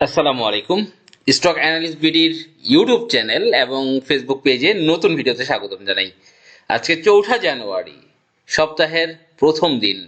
আসসালামু আলাইকুম। Stock analyst বিডির ইউটিউব চ্যানেল এবং ফেসবুক পেজে নতুন ভিডিওতে স্বাগতম জানাই। আজকে চৌঠা জানুয়ারি, সপ্তাহের প্রথম দিন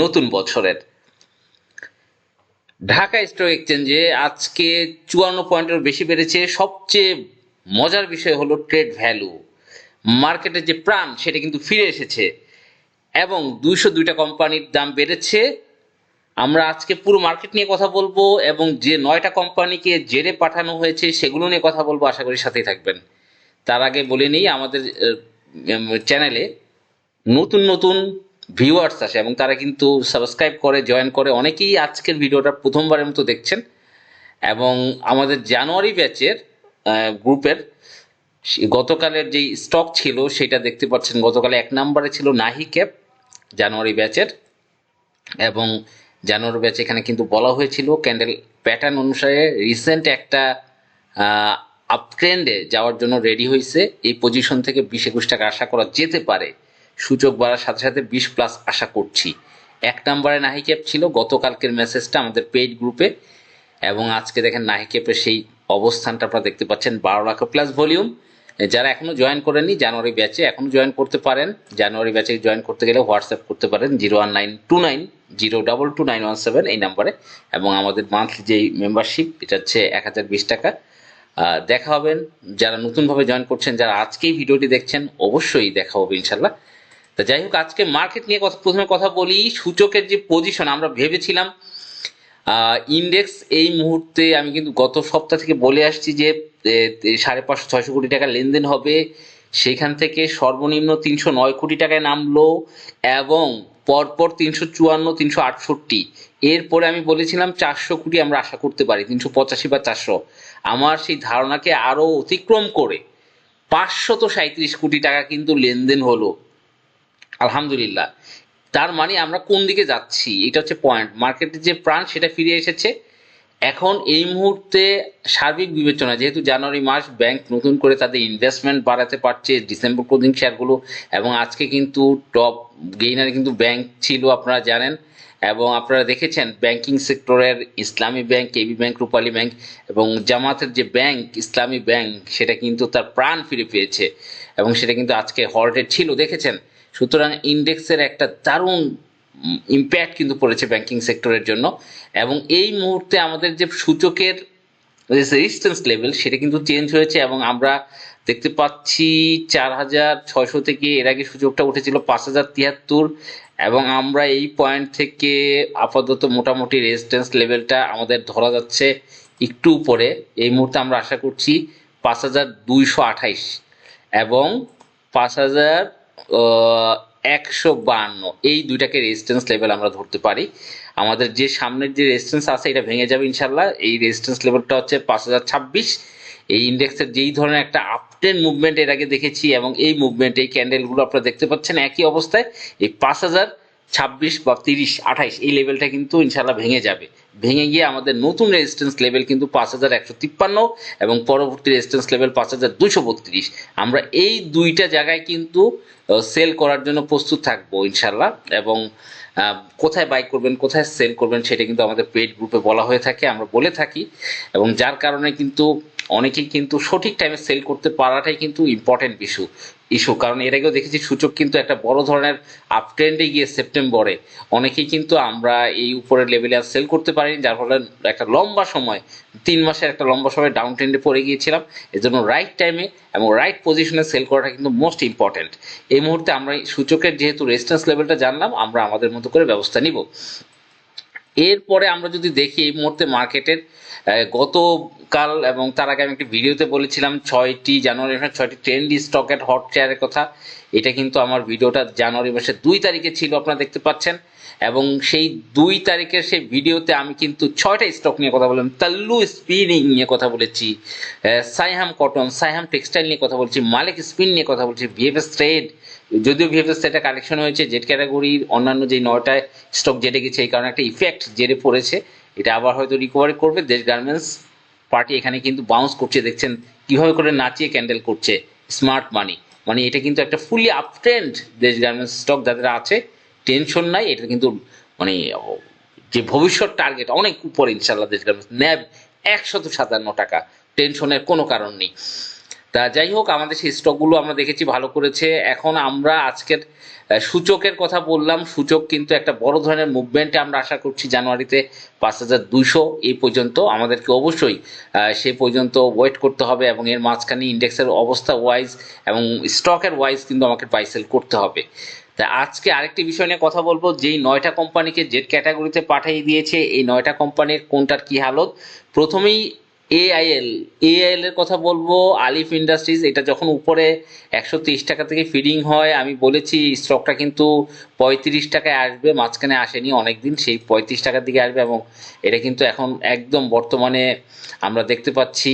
নতুন বছরের। ঢাকা স্টক এক্সচেঞ্জে আজকে চুয়ান্ন পয়েন্টের বেশি বেড়েছে। সবচেয়ে মজার বিষয় হলো ট্রেড ভ্যালু। মার্কেটের যে প্রাণ, সেটা কিন্তু ফিরে এসেছে এবং দুইশো দুইটা কোম্পানির দাম বেড়েছে। আমরা আজকে পুরো মার্কেট নিয়ে কথা বলব এবং যে নয়টা কোম্পানিকে জেরে পাঠানো হয়েছে সেগুলো নিয়ে কথা বলব, আশা করি সাথেই থাকবেন। তার আগে বলে নিই, আমাদের চ্যানেলে নতুন নতুন ভিউয়ার্স আসে এবং তারা কিন্তু সাবস্ক্রাইব করে জয়েন করে। অনেকেই আজকের ভিডিওটা প্রথমবারের মতো দেখছেন এবং আমাদের জানুয়ারি ব্যাচের গ্রুপের গতকালের যেই স্টক ছিল সেটা দেখতে পাচ্ছেন। গতকালে এক নম্বরে ছিল নাহি ক্যাপ জানুয়ারি ব্যাচের এবং জানুয়ারি ব্যাচ এখানে কিন্তু বলা হয়েছিল, ক্যান্ডেল প্যাটার্ন অনুসারে রিসেন্ট একটা আপট্রেন্ডে যাওয়ার জন্য রেডি হয়েছে। এই পজিশন থেকে বিশ একুশ টাকা আশা করা যেতে পারে। সূচক বাড়ার সাথে সাথে বিশ প্লাস আশা করছি। এক নম্বরে নাহি ক্যাপ ছিল, গতকালকের মেসেজটা আমাদের পেইড গ্রুপে এবং আজকে দেখেন নাহি ক্যাপের সেই অবস্থানটা আপনারা দেখতে পাচ্ছেন, বারো লাখ প্লাস ভলিউম যারা এখনও জয়েন করেননি, জানুয়ারি ব্যাচে এখনও জয়েন করতে পারেন। জানুয়ারি ব্যাচে জয়েন করতে গেলে হোয়াটসঅ্যাপ করতে পারেন zero one nine two nine zero double two nine one seven এই নাম্বারে। এবং আমাদের মান্থলি যেই মেম্বারশিপ এটা হচ্ছে এক হাজার বিশ টাকা। দেখা হবেন যারা নতুনভাবে জয়েন করছেন, যারা আজকেই ভিডিওটি দেখছেন, অবশ্যই দেখা হবে ইনশাল্লাহ তা যাই হোক, আজকে মার্কেট নিয়ে কথা প্রথমে কথা বলি, সূচকের যে পজিশন আমরা ভেবেছিলাম ইন্ডেক্স এই মুহূর্তে আমি কিন্তু গত সপ্তাহ থেকে বলে আসছি যে সাড়ে পাঁচশো, ছয়শো কোটি টাকা লেনদেন হবে। সেখান থেকে সর্বনিম্ন তিনশো নয় কোটি টাকায় নামলো। এবং পরপর তিনশো চুয়ান্ন, তিনশো আটষট্টি। এরপরে আমি বলেছিলাম চারশো কোটি আমরা আশা করতে পারি, তিনশো পঁচাশি বা চারশো। আমার সেই ধারণাকে আরও অতিক্রম করে পাঁচশত সাঁত্রিশ কোটি টাকা কিন্তু লেনদেন হলো। আলহামদুলিল্লাহ। তার মানে আমরা কোন দিকে যাচ্ছি? এটা হচ্ছে পয়েন্ট মার্কেটের যে প্রাণ সেটা ফিরে এসেছে। এখন এই মুহূর্তে সার্বিক বিবেচনা যেহেতু জানুয়ারি মাস, ব্যাংক নতুন করে তাদের ইনভেস্টমেন্ট বাড়াতে পারছে, ডিসেম্বর ক্লোজিং শেয়ারগুলো, এবং আজকে কিন্তু টপ গেইনারে কিন্তু ব্যাংক ছিল, আপনারা জানেন। এবং আপনারা দেখেছেন ব্যাংকিং সেক্টরের Islami bank KB bank, Rupali bank, এবং জামাতের যে ব্যাংক, ইসলামী ব্যাংক, সেটা কিন্তু তার প্রাণ ফিরে পেয়েছে। এবং সেটা কিন্তু আজকে হল্টেড ছিল, দেখেছেন? সুতরাং ইন্ডেক্সের একটা দারুণ ইম্প্যাক্ট কিন্তু পড়েছে ব্যাংকিং সেক্টরের জন্য। এবং এই মুহূর্তে আমাদের যে সূচকের রেজিস্ট্যান্স লেভেল সেটা কিন্তু চেঞ্জ হয়েছে এবং আমরা দেখতে পাচ্ছি চার হাজার ছয়শো থেকে এর আগে সূচকটা উঠেছিল পাঁচ হাজার তিয়াত্তর এবং আমরা এই পয়েন্ট থেকে আপাতত মোটামুটি রেজিস্ট্যান্স লেভেলটা আমাদের ধরা যাচ্ছে একটু উপরে। এই মুহূর্তে আমরা আশা করছি পাঁচ হাজার দুইশো আঠাইশ এবং পাঁচ হাজার একশো বাহান্ন এই দুইটাকে রেজিস্ট্যান্স লেভেল আমরা ধরতে পারি। আমাদের যে সামনের যে রেজিস্ট্যান্স আছে, এটা ভেঙে যাবে ইনশাল্লাহ এই রেজিস্ট্যান্স লেভেলটা হচ্ছে পাঁচ হাজার ছাব্বিশ। এই ইন্ডেক্সের যেই ধরনের একটা আপটেন মুভমেন্ট এর আগে দেখেছি এবং এই মুভমেন্ট এই ক্যান্ডেলগুলো আপনারা দেখতে পাচ্ছেন একই অবস্থায়। এই পাঁচ হাজার ছাব্বিশ বা তিরিশ, আঠাইশ, এই লেভেলটা কিন্তু ইনশাল্লাহ ভেঙে যাবে। ভেঙে গিয়ে আমাদের নতুন রেজিস্ট্যান্স লেভেল কিন্তু পাঁচ হাজার একশো তিপ্পান্ন এবং পরবর্তী রেজিস্ট্যান্স লেভেল পাঁচ হাজার দুশো বত্রিশ। আমরা এই দুইটা জায়গায় কিন্তু সেল করার জন্য প্রস্তুত থাকব ইনশাল্লাহ এবং কোথায় বাই করবেন, কোথায় সেল করবেন সেটা কিন্তু আমাদের পেড গ্রুপে বলা হয়ে থাকে, আমরা বলে থাকি। এবং যার কারণে কিন্তু অনেকেই কিন্তু সঠিক টাইমে সেল করতে পারাটাই কিন্তু ইম্পর্টেন্ট ইস্যু ইস্যু কারণ এর আগেও দেখেছি সূচক কিন্তু একটা বড় ধরনের আপ ট্রেন্ডে গিয়ে সেপ্টেম্বরে অনেকেই কিন্তু আমরা এই উপরের লেভেলে আর সেল করতে পারিনি, যার ফলে একটা লম্বা সময়, তিন মাসের একটা লম্বা সময় ডাউন ট্রেন্ডে পড়ে গিয়েছিলাম। এর জন্য রাইট টাইমে এবং রাইট পজিশনে সেল করাটা কিন্তু মোস্ট ইম্পর্টেন্ট এই মুহূর্তে আমরা সূচকের যেহেতু রেজিস্ট্যান্স লেভেলটা জানলাম, আমরা আমাদের মতো করে ব্যবস্থা নিব। এরপরে আমরা যদি দেখি এই মুহূর্তে মার্কেটের গতকাল এবং তার আগে আমি একটি ভিডিওতে বলেছিলাম ছয়টি জানুয়ারি মাসের ছয়টি ট্রেন্ডি স্টকের হট চেয়ারের কথা। এটা কিন্তু আমার ভিডিওটা জানুয়ারি মাসের দুই তারিখে ছিল, আপনারা দেখতে পাচ্ছেন। এবং সেই দুই তারিখের সেই ভিডিওতে আমি কিন্তু ছয়টা স্টক নিয়ে কথা বললাম। তাল্লু স্পিনিং নিয়ে কথা বলেছি সাইহাম কটন সাইহাম টেক্সটাইল নিয়ে কথা বলছি, মালিক স্পিন নিয়ে কথা বলছি ভিএফএস ট্রেড যদিও ভিএফএস ট্রেডটা কালেকশন হয়েছে জেড ক্যাটাগরির অন্যান্য যে নয়টায় স্টক জেটে গেছে, এই কারণে একটা ইফেক্ট জেরে পড়েছে। এটা আবার হয়তো রিকভারি করবে, দেশ গার্মেন্টস পার্টি এখানে কিন্তু বাউন্স করছে, দেখছেন কীভাবে করে নাচিয়ে ক্যান্ডেল করছে স্মার্ট মানি মানে এটা কিন্তু একটা fully uptrend Desh garments stock যাদের আছে টেনশন নাই, এটা কিন্তু মানে যে ভবিষ্যৎ টার্গেট অনেক উপরে ইনশাল্লাহ দেশ ন্যাব একশত সাতান্ন টাকা, টেনশনের কোনো কারণ নেই। তা যাই হোক, আমাদের সেই স্টকগুলো আমরা দেখেছি, ভালো করেছে। এখন আমরা আজকের সূচকের কথা বললাম। সূচক কিন্তু একটা বড় ধরনের মুভমেন্টে আমরা আশা করছি জানুয়ারিতে পাঁচ হাজার দুইশো, এই পর্যন্ত আমাদেরকে অবশ্যই সে পর্যন্ত ওয়েট করতে হবে এবং এর মাঝখানে ইন্ডেক্সের অবস্থা ওয়াইজ এবং স্টকের ওয়াইজ কিন্তু আমাকে বাইসেল করতে হবে। তা আজকে আরেকটি বিষয় নিয়ে কথা বলব, যেই নয়টা কোম্পানিকে জেড ক্যাটাগরিতে পাঠিয়ে দিয়েছে, এই নয়টা কোম্পানির কোনটার কি হালত? প্রথমেই এআইএল এআইএল এর কথা বলব আলিফ ইন্ডাস্ট্রিজ এটা যখন উপরে একশো টাকা থেকে ফিডিং হয়, আমি বলেছি স্টকটা কিন্তু পঁয়ত্রিশ টাকায় আসবে, মাঝখানে আসেনি, অনেকদিন সেই পঁয়ত্রিশ টাকার দিকে আসবে এবং এটা কিন্তু এখন একদম বর্তমানে আমরা দেখতে পাচ্ছি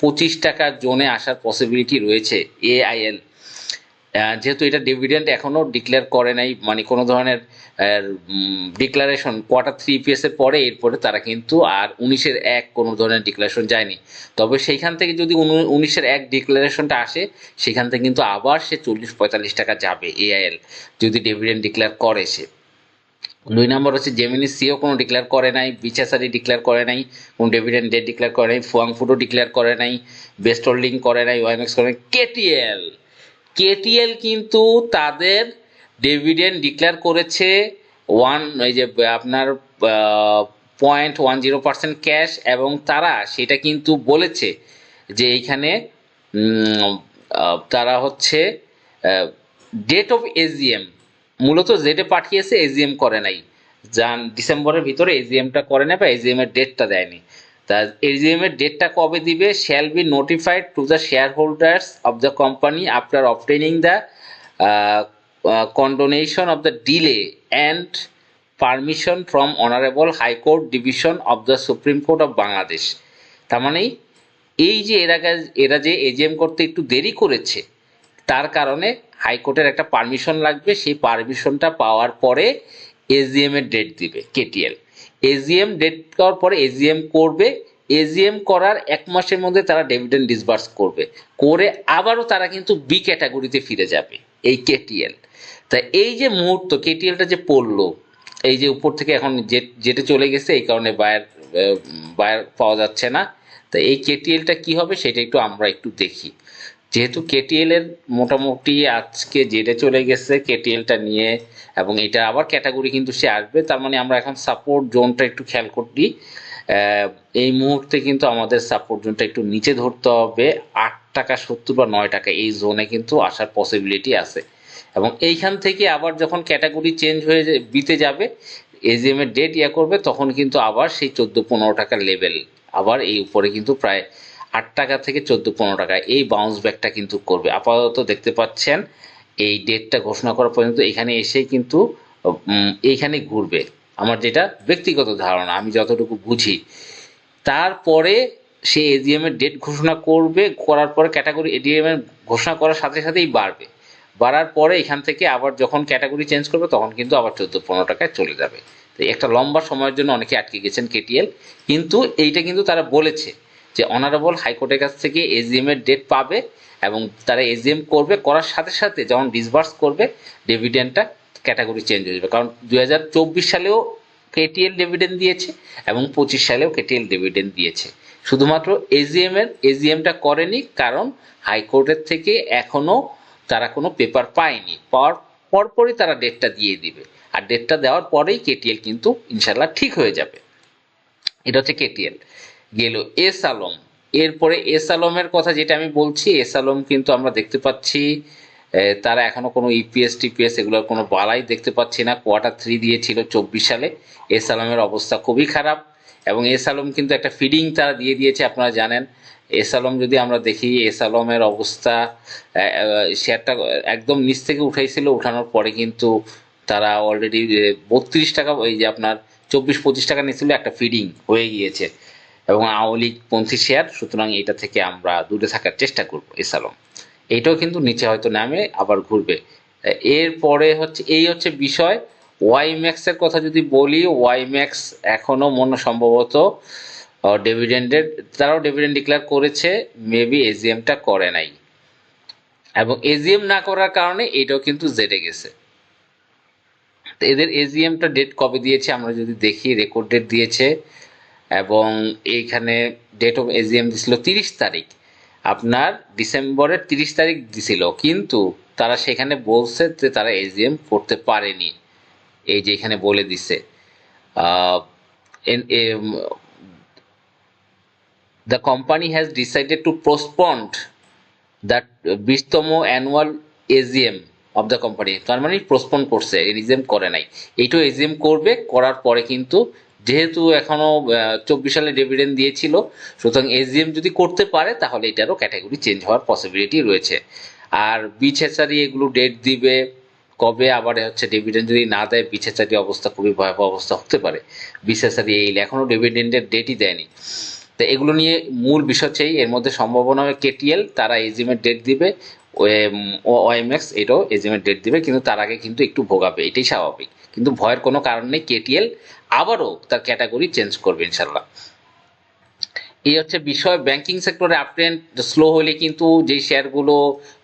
পঁচিশ টাকার জোনে আসার পসিবিলিটি রয়েছে এআইএল যেহেতু এটা ডিভিডেন্ড এখনও ডিক্লেয়ার করে নাই মানে কোনো ধরনের ডিক্লারেশন কোয়ার্টার থ্রি ইপিএস এর পরে এরপরে তারা কিন্তু আর উনিশের এক কোনো ধরনের ডিক্লারেশন যায়নি। তবে সেইখান থেকে যদি উনি- উনিশের এক ডিক্লারেশনটা আসে, সেখান থেকে কিন্তু আবার সে চল্লিশ পঁয়তাল্লিশ টাকা যাবে এআইএল যদি ডিভিডেন্ড ডিক্লেয়ার করে সে। দুই নম্বর হচ্ছে জেমিনি সিও কোনো ডিক্লেয়ার করে নাই বিচাসারি ডিক্লেয়ার করে নাই, কোনো ডিভিডেন্ড ডেট ডিক্লেয়ার করে নাই ফুয়াং ফুডও ডিক্লেয়ার করে নাই বেস্ট হোল্ডিং করে নাই ওয়াইমেক্স করে নাই কেটিএল কেটিএল কিন্তু তাদের ডিভিডেন্ড ডিক্লেয়ার করেছে ওয়ান এই যে, আপনার point one zero percent cash এবং তারা সেটা কিন্তু বলেছে যে এইখানে তারা হচ্ছে ডেট অফ এজিএম মূলত জেডে পাঠিয়েছে এজিএম করে নাই। জান ডিসেম্বরের ভিতরে এজিএমটা করে নেয় বা এজিএম এর ডেটটা দেয়নি। তা এজিএম এর ডেটটা কবে দিবে? Shall be notified to the share holders of the company after obtaining the condonation of the delay and permission from honourable high court division of of supreme court of Bangladesh তার মানে এই যে এরা এরা যে এজিএম করতে একটু দেরি করেছে, তার কারণে হাইকোর্টের একটা পারমিশন লাগবে। সেই পারমিশনটা পাওয়ার পরে এজিএম এর ডেট দিবে কেটিএল এজিএম ডেট পাওয়ার পরে এজিএম করবে। এজিএম করার এক মাসের মধ্যে তারা ডিভিডেন্ড ডিসবার্স করবে। করে আবারও তারা কিন্তু বি ক্যাটাগরিতে ফিরে যাবে, এই কেটিএল তা এই যে মুহূর্ত কেটিএলটা যে পড়ল, এই যে উপর থেকে এখন জেটে চলে গেছে, এই কারণে বায়ার বায়ার পাওয়া যাচ্ছে না। তা এই কেটিএলটা কি হবে, সেটা একটু আমরা একটু দেখি। যেহেতু কেটিএল এর মোটামুটি আজকে জেডে চলে গেছে কেটিএলটা নিয়ে, এবং এটা আবার ক্যাটাগরি কিন্তু সে আসবে, তার মানে আমরা এখন সাপোর্ট জোনটা একটু খেয়াল করি এই মুহূর্তে কিন্তু আমাদের সাপোর্ট জোনটা একটু নিচে ধরতে হবে, আট টাকা সত্তর বা নয় টাকা, এই জোনে কিন্তু আসার পসিবিলিটি আছে। এবং এইখান থেকে আবার যখন ক্যাটাগরি চেঞ্জ হয়ে বিতে যাবে এজিএম এর ডেট ইয়া করবে, তখন কিন্তু আবার সেই চোদ্দ পনেরো টাকার লেভেল আবার এই উপরে কিন্তু প্রায় আট টাকা থেকে চোদ্দ, পনেরো টাকা। এই বাউন্স ব্যাকটা কিন্তু করবে। আপাতত দেখতে পাচ্ছেন, এই ডেটটা ঘোষণা করা পর্যন্ত এখানে এসেই কিন্তু এইখানে ঘুরবে। আমার যেটা ব্যক্তিগত ধারণা, আমি যতটুকু বুঝি। তারপরে সে এজিএম এর ডেট ঘোষণা করবে, করার পরে ক্যাটাগরি এডিএম এর ঘোষণা করার সাথে সাথেই বাড়বে। বাড়ার পরে এখান থেকে আবার যখন ক্যাটাগরি চেঞ্জ করবে, তখন কিন্তু আবার চোদ্দ, পনেরো টাকায় চলে যাবে। তো একটা লম্বা সময়ের জন্য অনেকে আটকে গেছেন কেটিএল কিন্তু এইটা কিন্তু তারা বলেছে। যে অনারেবল হাইকোর্টের কাছ থেকে এজিএম এর ডেট পাবে এবং তারা এজিএম করবে, করার সাথে সাথে যখন ডিসবার্স করবে ডিভিডেন্ডটা ক্যাটাগরি চেঞ্জ হয়ে যাবে। কারণ দুই হাজার চব্বিশ সালেও কেটিএল ডিভিডেন্ড দিয়েছে এবং পঁচিশ সালেও কেটিএল ডিভিডেন্ড দিয়েছে। শুধুমাত্র এজিএম এর এজিএমটা করেনি, কারণ হাইকোর্টের থেকে এখনও তারা কোনো পেপার পায়নি। পাওয়ার পরপরই তারা ডেটটা দিয়ে দিবে। আর ডেটটা দেওয়ার পরেই কেটিএল কিন্তু ইনশাল্লাহ ঠিক হয়ে যাবে। এটা হচ্ছে কেটিএল গেল এস আলম এরপরে এস আলমের কথা যেটা আমি বলছি এস আলম কিন্তু আমরা দেখতে পাচ্ছি তারা এখনও কোনো ইপিএস, টিপিএস এগুলোর কোনো বালাই দেখতে পাচ্ছি না। কোয়ার্টার থ্রি দিয়েছিল চব্বিশ সালে। এস আলমের অবস্থা খুবই খারাপ এবং এস আলম কিন্তু একটা ফিডিং তারা দিয়ে দিয়েছে, আপনারা জানেন। এস আলম যদি আমরা দেখি এস আলমের অবস্থা শেয়ারটা একদম নিচ থেকে উঠাইছিল, উঠানোর পরে কিন্তু তারা অলরেডি বত্রিশ টাকা, ওই যে আপনার চব্বিশ পঁচিশ টাকা নিয়েছিল একটা ফিডিং হয়ে গিয়েছে। এবং আওয়ামী লীগ পন্থী শেয়ার, সুতরাং এটা থেকে আমরা দূরে থাকার চেষ্টা করব এস এইটাও কিন্তু নিচে হয়তো নামে, আবার ঘুরবে। এরপরে হচ্ছে, এই হচ্ছে বিষয় ওয়াই ম্যাক্সের কথা যদি বলি ওয়াই ম্যাক্স এখনও মনে সম্ভবত ডিভিডেন্ডের তারাও ডিভিডেন্ড ডিক্লেয়ার করেছে মেবি এজিএমটা করে নাই। এবং এজিএম না করার কারণে এটাও কিন্তু জেটে গেছে। এদের এজিএমটা ডেট কবে দিয়েছে, আমরা যদি দেখি রেকর্ড ডেট দিয়েছে এবং এইখানে ডেট অফ এজিএম দিছিল তিরিশ তারিখ। আপনার ডিসেম্বরের তিরিশ তারিখ দিছিল কিন্তু তারা সেখানে বলছে যে তারা এজিএম করতে পারেনি। এই যে এখানে বলে দিছে। আহ, company has decided to postpone that বিশতম annual AGM of the company তার মানে পোস্টপোন করছে এজিএম করে নাই। এইটাও এজিএম করবে করার পরে কিন্তু যেহেতু এখনও চব্বিশ সালে ডিভিডেন্ড দিয়েছিল, সুতরাং এজিএম যদি করতে পারে, তাহলে এটারও ক্যাটাগরি চেঞ্জ হওয়ার পসিবিলিটি রয়েছে। আর হেচারি এগুলো ডেট দিবে, কবে আবার হচ্ছে ডিভিডেন্ড যদি না দেয় হেচারি অবস্থা খুবই ভয়াবহ অবস্থা হতে পারে। হেচারি এই এখনও ডিভিডেন্ডের ডেটই দেয়নি। তো এগুলো নিয়ে মূল বিষয় হচ্ছে এর মধ্যে সম্ভাবনা কেটিএল তারা এজিএমের ডেট দিবে ওএমএক্স এটাও এজিএমের ডেট দিবে, কিন্তু তার আগে কিন্তু একটু ভোগাবে, এটাই স্বাভাবিক। কিন্তু ভয়ের কোনো কারণ নেই কেটিএল আবারও তার ক্যাটাগরি চেঞ্জ করবে ইনশাল্লাহ এই হচ্ছে বিষয় ব্যাংকিং সেক্টরে আপট্রেন্ড স্লো হলে কিন্তু যেই শেয়ারগুলো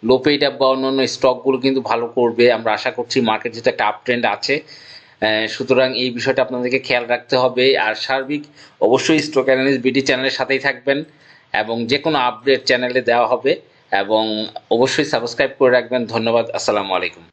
লো পেইড আপ বা অন্যান্য স্টকগুলো কিন্তু ভালো করবে। আমরা আশা করছি মার্কেট যেটা একটা আপট্রেন্ড আছে। সুতরাং এই বিষয়টা আপনাদেরকে খেয়াল রাখতে হবে। আর সার্বিক, অবশ্যই স্টক অ্যানালিস্ট বিডি চ্যানেলের সাথেই থাকবেন এবং যে কোনো আপডেট চ্যানেলে দেওয়া হবে এবং অবশ্যই সাবস্ক্রাইব করে রাখবেন। ধন্যবাদ, আসসালামু আলাইকুম।